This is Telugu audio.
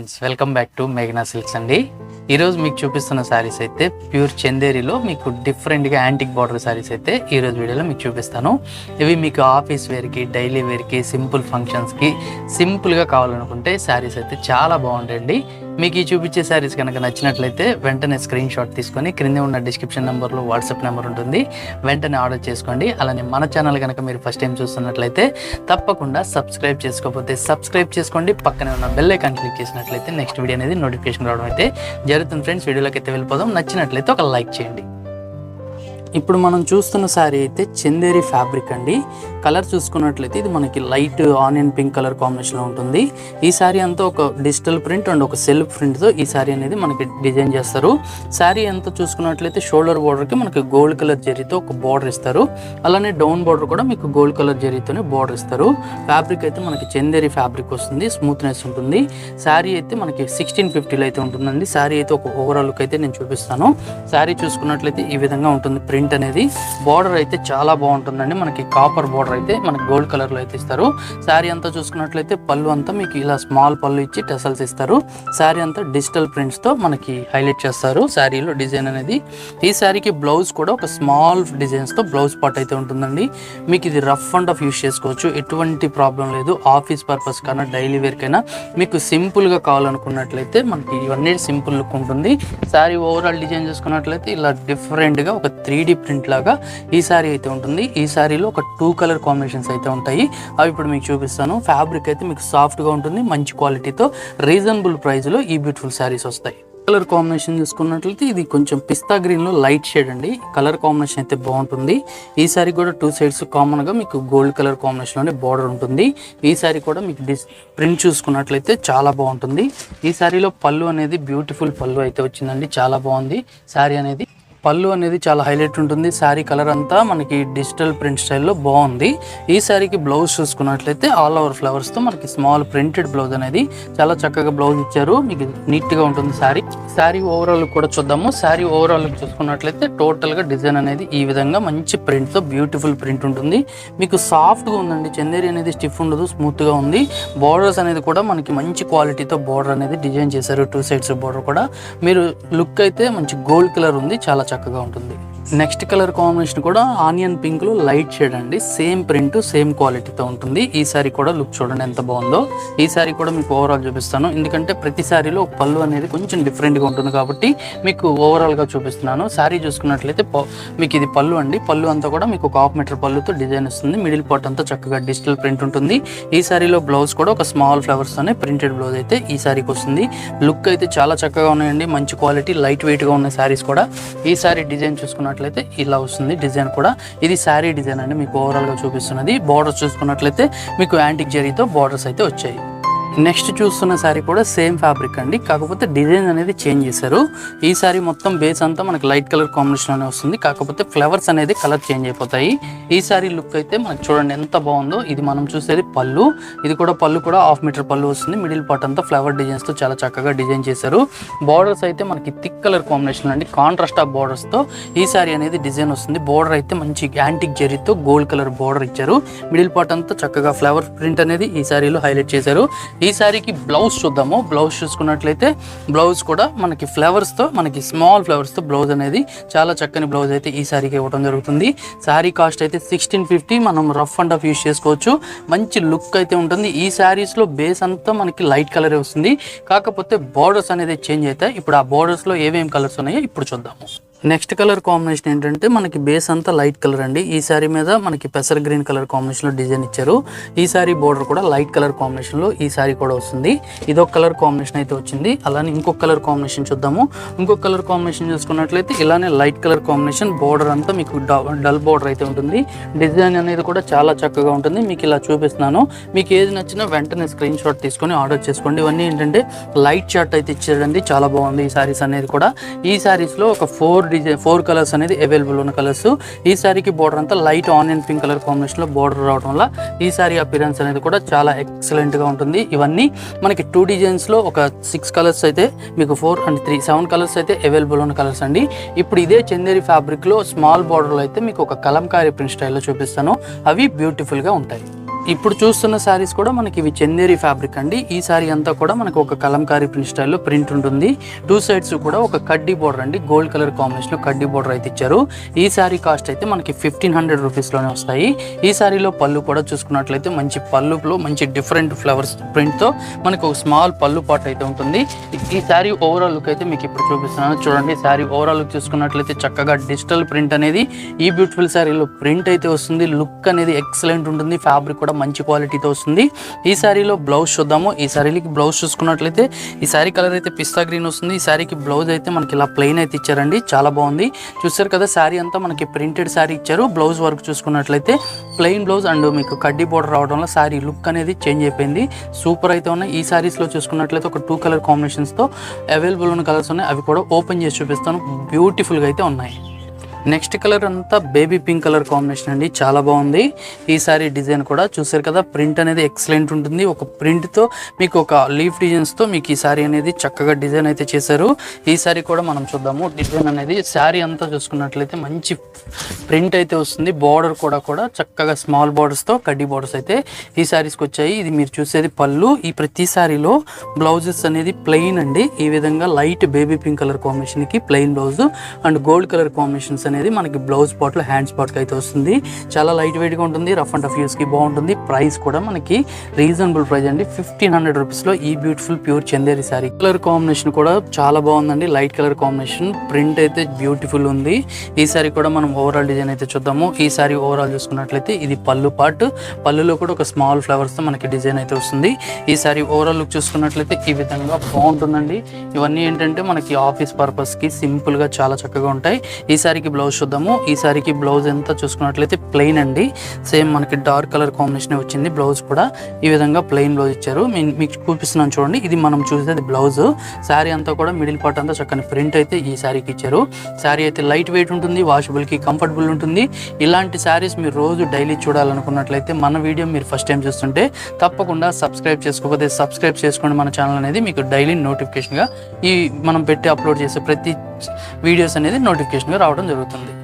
ఫ్రెండ్స్ వెల్కమ్ బ్యాక్ టు మేఘనా సిల్క్స్ అండి. ఈరోజు మీకు చూపిస్తున్న శారీస్ అయితే ప్యూర్ చందేరిలో మీకు డిఫరెంట్గా యాంటిక్ బార్డర్ శారీస్ అయితే ఈరోజు వీడియోలో మీకు చూపిస్తాను. ఇవి మీకు ఆఫీస్ వేర్కి డైలీ వేర్కి సింపుల్ ఫంక్షన్స్కి సింపుల్గా కావాలనుకుంటే శారీస్ అయితే చాలా బాగుంటాయండి. మీకు ఈ చూపించే శారీస్ కనుక నచ్చినట్లయితే వెంటనే స్క్రీన్ షాట్ తీసుకొని క్రింద ఉన్న డిస్క్రిప్షన్ నెంబర్లో వాట్సాప్ నెంబర్ ఉంటుంది. వెంటనే ఆర్డర్ చేసుకోండి. అలానే మన ఛానల్ కనుక మీరు ఫస్ట్ టైం చూస్తున్నట్లయితే తప్పకుండా సబ్స్క్రైబ్ చేసుకోకపోతే సబ్స్క్రైబ్ చేసుకోండి. పక్కనే ఉన్న బెల్ ఐకాన్ క్లిక్ చేసినట్లయితే నెక్స్ట్ వీడియో అనేది నోటిఫికేషన్ రావడం అయితే జరుగుతుంది ఫ్రెండ్స్ వీడియోలోకి అయితే వెళ్ళిపోదాం. నచ్చినట్లయితే ఒక లైక్ చేయండి. ఇప్పుడు మనం చూస్తున్న శారీ అయితే చందేరి ఫ్యాబ్రిక్ అండి. కలర్ చూసుకున్నట్లయితే ఇది మనకి లైట్ ఆనియన్ పింక్ కలర్ కాంబినేషన్లో ఉంటుంది. ఈ శారీ అంతా ఒక డిజిటల్ ప్రింట్ అండ్ ఒక సెల్ఫ్ ప్రింట్తో ఈ శారీ అనేది మనకి డిజైన్ చేస్తారు. శారీ అంతా చూసుకున్నట్లయితే షోల్డర్ బార్డర్కి మనకి గోల్డ్ కలర్ జరీతో ఒక బార్డర్ ఇస్తారు. అలానే డౌన్ బార్డర్ కూడా మీకు గోల్డ్ కలర్ జరీతోనే బార్డర్ ఇస్తారు. ఫ్యాబ్రిక్ అయితే మనకి చందేరి ఫ్యాబ్రిక్ వస్తుంది స్మూత్నెస్ ఉంటుంది. శారీ అయితే మనకి సిక్స్టీన్ ఫిఫ్టీలో అయితే ఉంటుందండి. శారీ అయితే ఒక ఓవరాల్ లుక్ అయితే నేను చూపిస్తాను. శారీ చూసుకున్నట్లయితే ఈ విధంగా ఉంటుంది ప్రింట్ అనేది. బార్డర్ అయితే చాలా బాగుంటుందండి. మనకి కాపర్ బార్డర్ అయితే మనకి గోల్డ్ కలర్లో అయితే ఇస్తారు. శారీ అంతా చూసుకున్నట్లయితే పళ్ళు అంతా మీకు ఇలా స్మాల్ పళ్ళు ఇచ్చి టెసల్స్ ఇస్తారు. శారీ అంతా డిజిటల్ ప్రింట్స్తో మనకి హైలైట్ చేస్తారు. శారీలో డిజైన్ అనేది ఈ శారీకి బ్లౌజ్ కూడా ఒక స్మాల్ డిజైన్స్తో బ్లౌజ్ పార్ట్ అయితే ఉంటుందండి. మీకు ఇది రఫ్ అండ్ ఆఫ్ యూస్ చేసుకోవచ్చు. ఎటువంటి ప్రాబ్లం లేదు. ఆఫీస్ పర్పస్ కన్నా డైలీ వేర్ కైనా మీకు సింపుల్గా కావాలనుకున్నట్లయితే మనకి ఇవన్నీ సింపుల్ లుక్ ఉంటుంది. శారీ ఓవరాల్ డిజైన్ చూసుకున్నట్లయితే ఇలా డిఫరెంట్గా ఒక త్రీ ప్రింట్ లాగా ఈ శారీ అయితే ఉంటుంది. ఈ శారీలో ఒక టూ కలర్ కాంబినేషన్స్ అయితే ఉంటాయి. అవి ఇప్పుడు మీకు చూపిస్తాను. ఫ్యాబ్రిక్ అయితే మీకు సాఫ్ట్గా ఉంటుంది. మంచి క్వాలిటీతో రీజనబుల్ ప్రైస్లో ఈ బ్యూటిఫుల్ శారీస్ వస్తాయి. కలర్ కాంబినేషన్ చూసుకున్నట్లయితే ఇది కొంచెం పిస్తా గ్రీన్లో లైట్ షేడ్ అండి. కలర్ కాంబినేషన్ అయితే బాగుంటుంది. ఈ సారీ కూడా టూ సైడ్స్ కామన్గా మీకు గోల్డ్ కలర్ కాంబినేషన్లోనే బార్డర్ ఉంటుంది. ఈ సారీ కూడా మీకు డిస్ ప్రింట్ చూసుకున్నట్లయితే చాలా బాగుంటుంది. ఈ సారీలో పళ్ళు అనేది బ్యూటిఫుల్ పళ్ళు అయితే వచ్చిందండి. చాలా బాగుంది. సారీ అనేది పళ్ళు అనేది చాలా హైలైట్ ఉంటుంది. శారీ కలర్ అంతా మనకి డిజిటల్ ప్రింట్ స్టైల్లో బాగుంది. ఈ శారీకి బ్లౌజ్ చూసుకున్నట్లయితే ఆల్ ఓవర్ ఫ్లవర్స్తో మనకి స్మాల్ ప్రింటెడ్ బ్లౌజ్ అనేది చాలా చక్కగా బ్లౌజ్ ఇచ్చారు. మీకు నీట్గా ఉంటుంది శారీ. శారీ ఓవరాల్ కూడా చూద్దాము. శారీ ఓవరాల్ చూసుకున్నట్లయితే టోటల్గా డిజైన్ అనేది ఈ విధంగా మంచి ప్రింట్తో బ్యూటిఫుల్ ప్రింట్ ఉంటుంది. మీకు సాఫ్ట్గా ఉందండి. చందేరి అనేది స్టిఫ్ ఉండదు స్మూత్గా ఉంది. బార్డర్స్ అనేది కూడా మనకి మంచి క్వాలిటీతో బార్డర్ అనేది డిజైన్ చేశారు. టూ సైడ్స్ బార్డర్ కూడా. మీరు లుక్ అయితే మంచి గోల్డ్ కలర్ ఉంది. చాలా చక్కగా ఉంటుంది. నెక్స్ట్ కలర్ కాంబినేషన్ కూడా ఆనియన్ పింక్లో లైట్ షేడ్ అండి. సేమ్ ప్రింట్ సేమ్ క్వాలిటీతో ఉంటుంది. ఈ సారీ కూడా లుక్ చూడండి ఎంత బాగుందో. ఈ సారీ కూడా మీకు ఓవరాల్ చూపిస్తాను. ఎందుకంటే ప్రతి సారీలో పళ్ళు అనేది కొంచెం డిఫరెంట్గా ఉంటుంది కాబట్టి మీకు ఓవరాల్గా చూపిస్తున్నాను. సారీ చూసుకున్నట్లయితే ప- మీకు ఇది పళ్ళు అండి. పళ్ళు అంతా కూడా మీకు ఒక హాఫ్ మీటర్ పళ్ళుతో డిజైన్ వస్తుంది. మిడిల్ పార్ట్ అంతా చక్కగా డిజిటల్ ప్రింట్ ఉంటుంది. ఈ సారీలో బ్లౌజ్ కూడా ఒక స్మాల్ ఫ్లవర్స్ తోనే ప్రింటెడ్ బ్లౌజ్ అయితే ఈ సారీకి వస్తుంది. లుక్ అయితే చాలా చక్కగా ఉన్నాయండి. మంచి క్వాలిటీ లైట్ వెయిట్గా ఉన్న సారీస్ కూడా. ఈ సారీ డిజైన్ చూసుకున్నట్లయితే ఇలా వస్తుంది డిజైన్ కూడా. ఇది శారీ డిజైన్ అండి మీకు ఓవరాల్గా చూపిస్తున్నది. బార్డర్స్ చూసుకున్నట్లయితే మీకు యాంటిక్ జరీతో బార్డర్స్ అయితే వచ్చాయి. నెక్స్ట్ చూస్తున్న శారీ కూడా సేమ్ ఫ్యాబ్రిక్ అండి. కాకపోతే డిజైన్ అనేది చేంజ్ చేశారు. ఈ శారీ మొత్తం బేస్ అంతా మనకి లైట్ కలర్ కాంబినేషన్లోనే వస్తుంది. కాకపోతే ఫ్లవర్స్ అనేది కలర్ చేంజ్ అయిపోతాయి. ఈ శారీ లుక్ అయితే మనకి చూడండి ఎంత బాగుందో. ఇది మనం చూసేది పళ్ళు. ఇది కూడా పళ్ళు కూడా హాఫ్ మీటర్ పళ్ళు వస్తుంది. మిడిల్ పార్ట్ అంతా ఫ్లవర్ డిజైన్స్తో చాలా చక్కగా డిజైన్ చేశారు. బార్డర్స్ అయితే మనకి థిక్ కలర్ కాంబినేషన్ అండి. కాంట్రాస్ట్ ఆఫ్ బార్డర్స్తో ఈ శారీ అనేది డిజైన్ వస్తుంది. బార్డర్ అయితే మంచి యాంటిక్ జరీతో గోల్డ్ కలర్ బార్డర్ ఇచ్చారు. మిడిల్ పార్ట్ అంతా చక్కగా ఫ్లవర్ ప్రింట్ అనేది ఈ శారీలో హైలైట్ చేశారు. ఈ ఈ శారీకి బ్లౌజ్ చూద్దాము. బ్లౌజ్ చూసుకున్నట్లయితే బ్లౌజ్ కూడా మనకి ఫ్లవర్స్తో మనకి స్మాల్ ఫ్లవర్స్తో బ్లౌజ్ అనేది చాలా చక్కని బ్లౌజ్ అయితే ఈ శారీకి ఇవ్వడం జరుగుతుంది. శారీ కాస్ట్ అయితే సిక్స్టీన్ ఫిఫ్టీ మనం రఫ్ అండ్ ఆఫ్ యూస్ చేసుకోవచ్చు. మంచి లుక్ అయితే ఉంటుంది. ఈ శారీస్లో బేస్ అంతా మనకి లైట్ కలర్ వస్తుంది. కాకపోతే బార్డర్స్ అనేది చేంజ్ అవుతాయి ఇప్పుడు ఆ బార్డర్స్లో ఏమేమి కలర్స్ ఉన్నాయో ఇప్పుడు చూద్దాము. నెక్స్ట్ కలర్ కాంబినేషన్ ఏంటంటే మనకి బేస్ అంతా లైట్ కలర్ అండి. ఈ సారీ మీద మనకి పెసర్ గ్రీన్ కలర్ కాంబినేషన్లో డిజైన్ ఇచ్చారు. ఈ సారీ బోర్డర్ కూడా లైట్ కలర్ కాంబినేషన్లో ఈ సారీ కూడా వస్తుంది. ఇదొక కలర్ కాంబినేషన్ అయితే వచ్చింది. అలానే ఇంకొక కలర్ కాంబినేషన్ చూద్దాము. ఇంకొక కలర్ కాంబినేషన్ చూసుకున్నట్లయితే ఇలానే లైట్ కలర్ కాంబినేషన్ బోర్డర్ అంతా మీకు డల్ బోర్డర్ అయితే ఉంటుంది. డిజైన్ అనేది కూడా చాలా చక్కగా ఉంటుంది. మీకు ఇలా చూపిస్తున్నాను. మీకు ఏది నచ్చినా వెంటనే స్క్రీన్ షాట్ తీసుకొని ఆర్డర్ చేసుకోండి. ఇవన్నీ ఏంటంటే లైట్ చార్ట్ అయితే ఇచ్చారండి. చాలా బాగుంది ఈ సారీస్ అనేది కూడా. ఈ సారీస్లో ఒక ఫోర్ డిజైన్ ఫోర్ కలర్స్ అనేది అవైలబుల్ ఉన్న కలర్స్. ఈ బోర్డర్ అంతా లైట్ ఆనియన్ పింక్ కలర్ కాంబినేషన్లో బోర్డర్ రావడం వల్ల ఈ సారీ అపిరెన్స్ అనేది కూడా చాలా ఎక్సలెంట్గా ఉంటుంది. ఇవన్నీ మనకి టూ డిజైన్స్లో ఒక సిక్స్ కలర్స్ అయితే మీకు four and three seven colours అయితే అవైలబుల్ ఉన్న కలర్స్ అండి. ఇప్పుడు ఇదే చందేరి ఫ్యాబ్రిక్లో స్మాల్ బోర్డర్లో అయితే మీకు ఒక కలంకారీ ప్రింట్ స్టైల్లో చూపిస్తాను. అవి బ్యూటిఫుల్గా ఉంటాయి. ఇప్పుడు చూస్తున్న శారీస్ కూడా మనకి ఇవి చందేరి ఫ్యాబ్రిక్ అండి. ఈ శారీ అంతా కూడా మనకు ఒక కలంకారీ ప్రింట్ స్టైల్లో ప్రింట్ ఉంటుంది. టూ సైడ్స్ కూడా ఒక కడ్డీ బోర్డర్ అండి. గోల్డ్ కలర్ కాంబినేషన్లో కడ్డీ బోర్డర్ అయితే ఇచ్చారు. ఈ శారీ కాస్ట్ అయితే మనకి ఫిఫ్టీన్ హండ్రెడ్ రూపీస్లోనే వస్తాయి. ఈ శారీలో పళ్ళు కూడా చూసుకున్నట్లయితే మంచి పళ్ళులో మంచి డిఫరెంట్ ఫ్లవర్స్ ప్రింట్తో మనకు ఒక స్మాల్ పళ్ళు పాట్ అయితే ఉంటుంది. ఈ శారీ ఓవరాల్ లుక్ అయితే మీకు ఇప్పుడు చూపిస్తున్నాను. చూడండి శారీ ఓవరాల్ లుక్ చూసుకున్నట్లయితే చక్కగా డిజిటల్ ప్రింట్ అనేది ఈ బ్యూటిఫుల్ శారీలో ప్రింట్ అయితే వస్తుంది. లుక్ అనేది ఎక్సలెంట్ ఉంటుంది. ఫ్యాబ్రిక్ కూడా మంచి క్వాలిటీతో వస్తుంది. ఈ శారీలో బ్లౌజ్ చూద్దాము. ఈ శారీకి బ్లౌజ్ చూసుకున్నట్లయితే ఈ శారీ కలర్ అయితే పిస్తా గ్రీన్ వస్తుంది. ఈ శారీకి బ్లౌజ్ అయితే మనకి ఇలా ప్లెయిన్ అయితే ఇచ్చారండి. చాలా బాగుంది. చూసారు కదా శారీ అంతా మనకి ప్రింటెడ్ శారీ ఇచ్చారు. బ్లౌజ్ వర్క్ చూసుకున్నట్లయితే ప్లెయిన్ బ్లౌజ్ అండ్ మీకు కడ్డీ బోర్డర్ రావడం వల్ల శారీ లుక్ అనేది చేంజ్ అయిపోయింది. సూపర్ అయితే ఉన్నాయి. ఈ శారీస్లో చూసుకున్నట్లయితే ఒక టూ కలర్ కాంబినేషన్స్తో అవైలబుల్ ఉన్న కలర్స్ ఉన్నాయి. అవి కూడా ఓపెన్ చేసి చూపిస్తాను. బ్యూటిఫుల్గా అయితే ఉన్నాయి. నెక్స్ట్ కలర్ అంతా బేబీ పింక్ కలర్ కాంబినేషన్ అండి. చాలా బాగుంది. ఈ సారీ డిజైన్ కూడా చూసారు కదా ప్రింట్ అనేది ఎక్సలెంట్ ఉంటుంది. ఒక ప్రింట్తో మీకు ఒక లీఫ్ డిజైన్స్తో మీకు ఈ సారీ అనేది చక్కగా డిజైన్ అయితే చేశారు. ఈ సారీ కూడా మనం చూద్దాము. డిజైన్ అనేది శారీ అంతా చూసుకున్నట్లయితే మంచి ప్రింట్ అయితే వస్తుంది. బార్డర్ కూడా కూడా చక్కగా స్మాల్ బార్డర్స్తో కడ్డీ బార్డర్స్ అయితే ఈ శారీస్కి వచ్చాయి. ఇది మీరు చూసేది పళ్ళు. ఈ ప్రతి శారీలో బ్లౌజెస్ అనేది ప్లెయిన్ అండి. ఈ విధంగా లైట్ బేబీ పింక్ కలర్ కాంబినేషన్కి plain blouse and gold colour combinations అనేది మనకి బ్లౌజ్ పాట్లో హ్యాండ్ స్పాట్కి అయితే వస్తుంది. చాలా లైట్ వెయిట్గా ఉంటుంది. రఫ్ అండ్ టఫ్ యూస్కి బాగుంటుంది. ప్రైస్ కూడా మనకి రీజనబుల్ ప్రైస్ అండి. ఫిఫ్టీన్ హండ్రెడ్ రూపీస్లో ఈ beautiful pure Chanderi sari. Colour combination కూడా చాలా బాగుందండి. లైట్ కలర్ కాంబినేషన్ ప్రింట్ అయితే బ్యూటిఫుల్ ఉంది. ఈ సారీ కూడా మనం ఓవరాల్ డిజైన్ అయితే చూద్దాము. ఈ శారీ ఓవరాల్ చూసుకున్నట్లయితే ఇది పళ్ళు పార్ట్ పళ్ళులో కూడా ఒక స్మాల్ ఫ్లవర్స్తో మనకి డిజైన్ అయితే వస్తుంది. ఈ శారీ ఓవరాల్ లుక్ చూసుకున్నట్లయితే ఈ విధంగా బాగుంటుందండి. ఇవన్నీ ఏంటంటే మనకి ఆఫీస్ పర్పస్కి సింపుల్గా చాలా చక్కగా ఉంటాయి. ఈ శారీకి బ్లౌజ్ చూద్దాము. ఈ సారీకి బ్లౌజ్ ఎంత చూసుకున్నట్లయితే ప్లెయిన్ అండి. సేమ్ మనకి డార్క్ కలర్ కాంబినేషన్ వచ్చింది బ్లౌజ్ కూడా. ఈ విధంగా ప్లెయిన్ బ్లౌజ్ ఇచ్చారు. మీకు చూపిస్తున్నాను చూడండి. ఇది మనం చూసేది బ్లౌజ్. శారీ అంతా కూడా మిడిల్ పార్ట్ అంతా చక్కని ప్రింట్ అయితే ఈ శారీకి ఇచ్చారు. శారీ అయితే లైట్ వెయిట్ ఉంటుంది వాషబుల్కి కంఫర్టబుల్ ఉంటుంది. ఇలాంటి శారీస్ మీరు రోజు డైలీ చూడాలనుకున్నట్లయితే మన వీడియో మీరు ఫస్ట్ టైం చూస్తుంటే తప్పకుండా సబ్స్క్రైబ్ చేసుకోకపోతే సబ్స్క్రైబ్ చేసుకోండి మన ఛానల్ అనేది. మీకు డైలీ నోటిఫికేషన్గా ఈ మనం పెట్టి అప్లోడ్ చేసే ప్రతి వీడియోస్ అనేది నోటిఫికేషన్గా రావడం జరుగుతుంది. 딱 내.